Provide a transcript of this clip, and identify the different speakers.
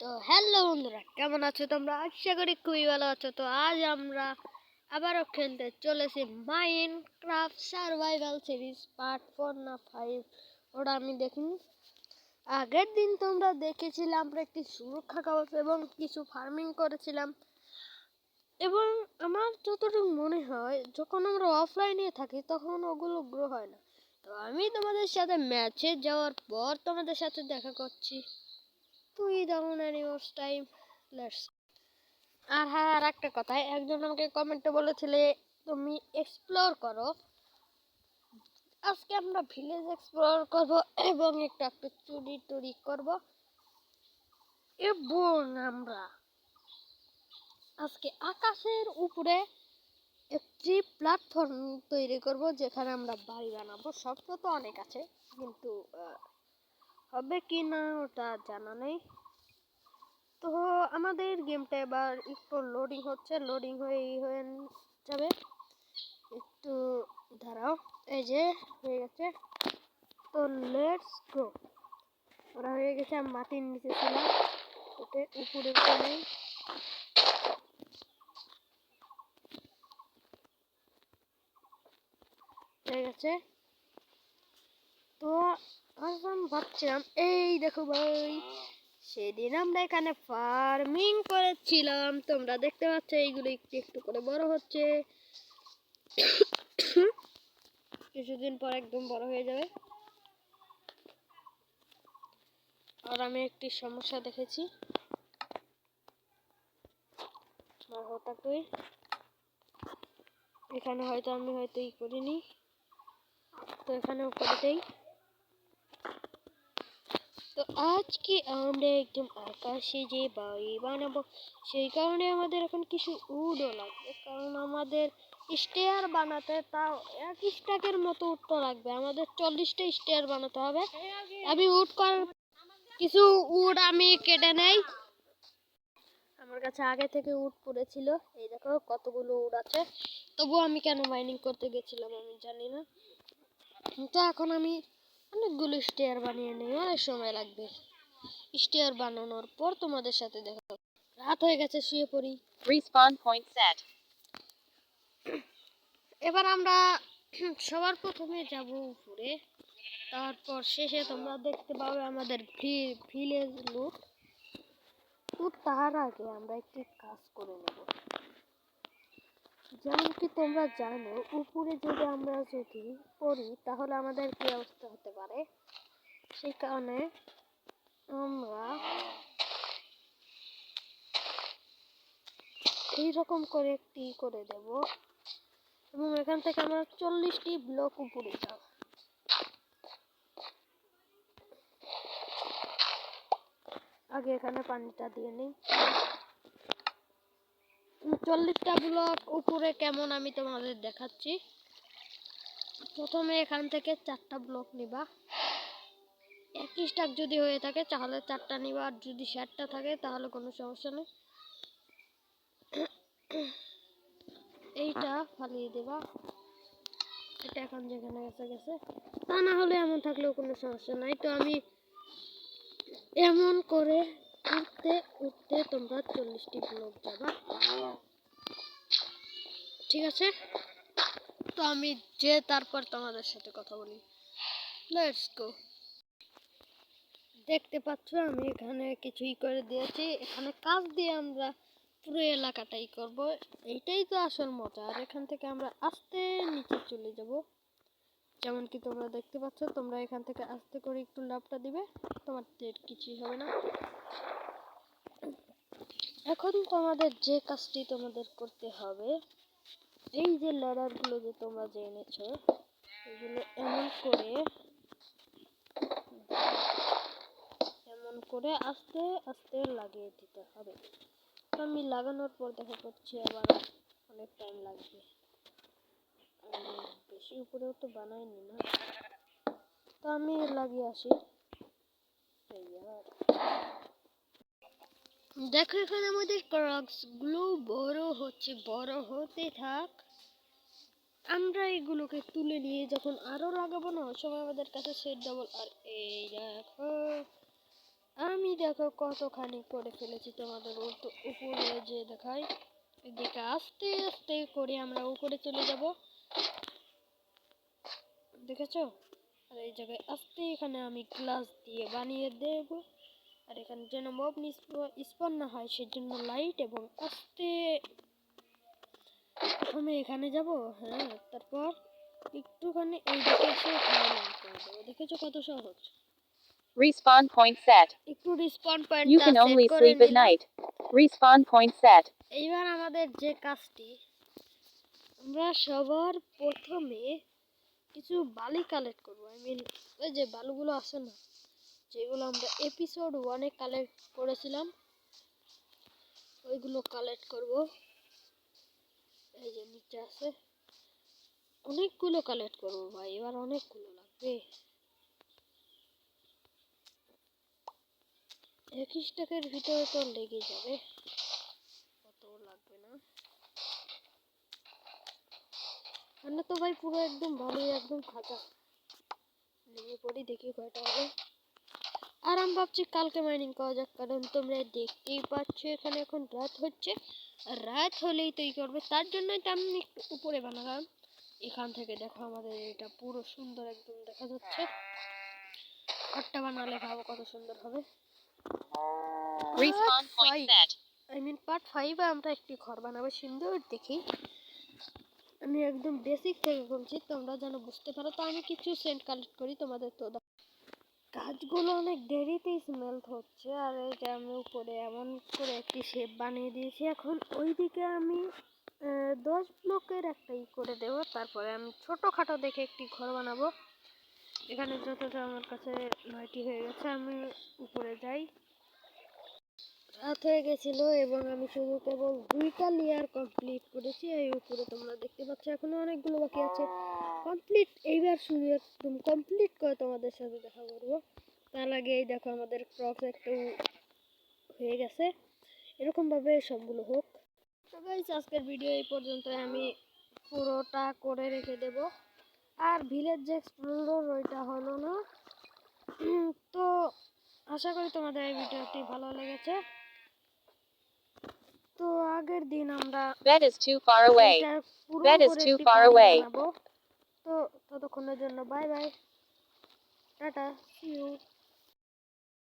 Speaker 1: তো হ্যালো বন্ধুরা, কেমন আছো তোমরা? আশা করি খুবই ভালো আছো। তো আজ আমরা আবারও খেলতে চলেছি Minecraft survival series part four না ফাইভ ওটা আমি দেখিনি। আগের দিন তোমরা দেখেছিলাম, আমরা একটি সুরক্ষা কবচ এবং কিছু ফার্মিং করেছিলাম। এবং আমার যতটুকু মনে হয়, যখন আমরা অফলাইনে থাকি, তখন ওগুলো গ্রো হয় না। তো আমি তোমাদের সাথে ম্যাচে যাওয়ার পর তোমাদের সাথে দেখা করছি। তুই ডাউন অ্যানিমালস টাইম লেটস আর হ্যাঁ আর একটা কথা, একজন আমাকে কমেন্টে বলেছিলে, তুমি এক্সপ্লোর করো। আজকে আমরা ভিলেজ এক্সপ্লোর করব এবং একটু একটু চুরি টুরি করব। এবং আমরা। আজকে আকাশের উপরে একটি প্ল্যাটফর্ম তৈরি করব, যেখানে আমরা বাড়ি বানাবো। স্বপ্ন তো অনেক আছে, কিন্তু হবে কি না ওটা জানা নেই। তো আমাদের গেমটা এবার একটু লোডিং হচ্ছে লোডিং হয়ে হয়ে যাবে। একটু দাঁড়াও, এই যে হয়ে গেছে। তো লেটস গো ওরা হয়ে গেছে আমি মাটির নিচে ছিলাম ওতে উপরে নেই। হয়ে গেছে। ভাবছিলাম, এই দেখো ভাই, সেদিন আমরা এখানে ফার্মিং করেছিলাম। তোমরা দেখতে পাচ্ছ, এইগুলো একটু একটু করে বড় হচ্ছে। কিছুদিন পর একদম বড় হয়ে যাবে। আর আমি একটি সমস্যা দেখেছি। এখানে হয়তো আমি হয়তো ই করিনি। তো এখানেও করে দেই। তো আজকে আমরা একদম আকাশে যে বাড়ি বানাবো, সেই কারণে আমাদের এখন কিছু উডও লাগবে। কারণ আমাদের স্টেয়ার বানাতে তাও এক স্টাকের মতো উড তো লাগবে। আমাদের চল্লিশটা স্টেয়ার বানাতে হবে। আমি উড করার কিছু উড আমি কেটে নেই। আমার কাছে আগে থেকে উড পড়েছিল। এই দেখো কতগুলো উড আছে। তবুও আমি কেন মাইনিং করতে গেছিলাম আমি জানি না। তো এখন আমি অনেকগুলো স্টেয়ার বানিয়ে নেই অনেক সময় লাগবে। স্টেয়ার বানানোর পর তোমাদের সাথে দেখা রাত হয়ে গেছে শুয়ে পড়ি।
Speaker 2: Respawn point set.
Speaker 1: এবার আমরা সবার প্রথমে যাব উপরে। তারপর শেষে তোমরা দেখতে পাবে আমাদের ভিলেজ লুট তো তার আগে আমরা একটি কাজ করে নেব। যেমন কি তোমরা জানো, উপরে যদি আমরা যদি পড়ি, তাহলে আমাদের কি অবস্থা হতে পারে? সেই কারণে আমরা এইরকম করে একটি করে দেব। এবং এখান থেকে আমরা চল্লিশটি ব্লক উপরে যাব। আগে এখানে পানিটা দিয়ে নিই। চল্লিশটা ব্লক উপরে কেমন আমি তোমাদের দেখাচ্ছি। প্রথমে এখান থেকে চারটা ব্লক নিবা। একই স্টাক যদি হয়ে থাকে, তাহলে চারটা নিবা। আর যদি ষাটটা থাকে, তাহলে কোনো সমস্যা নেই। এইটা ফালিয়ে দেবা। এটা এখন যেখানে গেছে গেছে। তা না হলে এমন থাকলেও কোনো সমস্যা নাই। তো আমি এমন করে উঠতে উঠতে তোমরা চল্লিশটি ব্লক যাবা। ঠিক আছে? তো আমি যে তারপর তোমাদের সাথে কথা বলি। লেটস গো দেখতে পাচ্ছ, আমি এখানে কিছুই করে দিয়েছি। এখানে কাজ দিয়ে আমরা পুরো এলাকাটাই করব। এইটাই তো আসল মজা। আর এখান থেকে আমরা আস্তে নিচে চলে যাব। যেমন কি তোমরা দেখতে পাচ্ছ, তোমরা এখান থেকে আস্তে করে একটু লাভটা দিবে, তোমার তোমাদের কিছুই হবে না। এখন তোমাদের যে কাজটি তোমাদের করতে হবে, এই যে ল্যাডারগুলো যে তোমরা যে এগুলো এমন করে এমন করে আস্তে আস্তে লাগিয়ে দিতে হবে। আমি লাগানোর পর দেখা করছি আবার অনেক টাইম লাগবে। উপরেও তো বানাইনি না। তো আমি লাগিয়ে আসি। দেখো এখানে আমাদের বড় হচ্ছে, বড় হতে থাক। আমরা এগুলোকে তুলে নিয়ে যখন আরও লাগাবো না সময় আমাদের কাছে সেট ডাবল আর এই দেখো, আমি দেখো কতখানি করে ফেলেছি তোমাদের উপরে যে দেখাই। এদিকে আস্তে আস্তে করে আমরা উপরে চলে যাব। দেখেছ আর এই জায়গায় আস্তে এখানে আমি গ্লাস দিয়ে বানিয়ে দেব আর এখানে যেন মব স্পন না হয় সেজন্য লাইট এবং আস্তে প্রথমে এখানে যাব হ্যাঁ তারপর একটুখানি এই দিকে এসে দেখেছ কত সহজ
Speaker 2: Respawn point set.
Speaker 1: একটু respawn point
Speaker 2: You can only sleep at night. Respawn point set.
Speaker 1: এইবার আমাদের যে কাজটি আমরা সবার প্রথমে কিছু বালি কালেক্ট করব। আই মিন ওই যে বালুগুলো আছে না, যেগুলো আমরা এপিসোড ওয়ানে কালেক্ট করেছিলাম, ওইগুলো কালেক্ট করব। এই যে নিচে আছে, অনেকগুলো কালেক্ট করব ভাই, এবার অনেকগুলো লাগবে। এক স্টাকের ভিতরে তো লেগে যাবে অত লাগবে না রান্না তো ভাই পুরো একদম ভালোই একদম খাঁচা। লেগে পড়ি দেখি কয়টা হবে। আর আমি ভাবছি কালকে মাইনিং করা যাক কারণ তোমরা দেখতেই পাচ্ছ এখানে এখন রাত হচ্ছে। আর রাত হলেই তো ই করবে তার জন্যই তো আমি একটু উপরে বানালাম। এখান থেকে দেখো আমাদের এটা পুরো সুন্দর একদম দেখা যাচ্ছে। ঘরটা বানালে ভাবো কত সুন্দর হবে. আই মিন পার্ট ফাইভে আমরা একটি ঘর বানাবো সুন্দর দেখি। আমি একদম বেসিক থেকে বলছি, তোমরা যেন বুঝতে পারো। তো আমি কিছু সেন্ট কালেক্ট করি তোমাদের তো গাছগুলো অনেক দেরিতেই স্মেল হচ্ছে, আর এটা আমি উপরে এমন করে একটি শেপ বানিয়ে দিয়েছি। এখন ওইদিকে আমি দশ ব্লকের একটা ই করে দেব। তারপরে আমি ছোটোখাটো দেখে একটি ঘর বানাবো। এখানে যতটা আমার কাছে নয়টি হয়ে গেছে, আমি উপরে যাই। রাত হয়ে গেছিল এবং আমি শুধু কেবল দুইটা লেয়ার কমপ্লিট করেছি, এই উপরে তোমরা দেখতে পাচ্ছ এখনও অনেকগুলো বাকি আছে। কমপ্লিট এইবার শুধু একদম কমপ্লিট করে তোমাদের সাথে দেখা করব। তার আগে এই দেখো আমাদের ক্রপ একটু হয়ে গেছে। এরকম ভাবে সবগুলো হোক। গাইস আজকের ভিডিও এই পর্যন্ত আমি পুরোটা করে রেখে দেব। আর ভিলেজ যে এক্সপ্লোর ওইটা হলো না। তো আশা করি তোমাদের এই ভিডিওটি ভালো লেগেছে। তো আগের দিন আমরা
Speaker 2: Bed is too far away.
Speaker 1: এটার পুরো
Speaker 2: Bed is
Speaker 1: করে
Speaker 2: too
Speaker 1: একটি
Speaker 2: far
Speaker 1: বাড়ি
Speaker 2: away.
Speaker 1: বানাবো। তো ততক্ষণের জন্য bye bye tata see you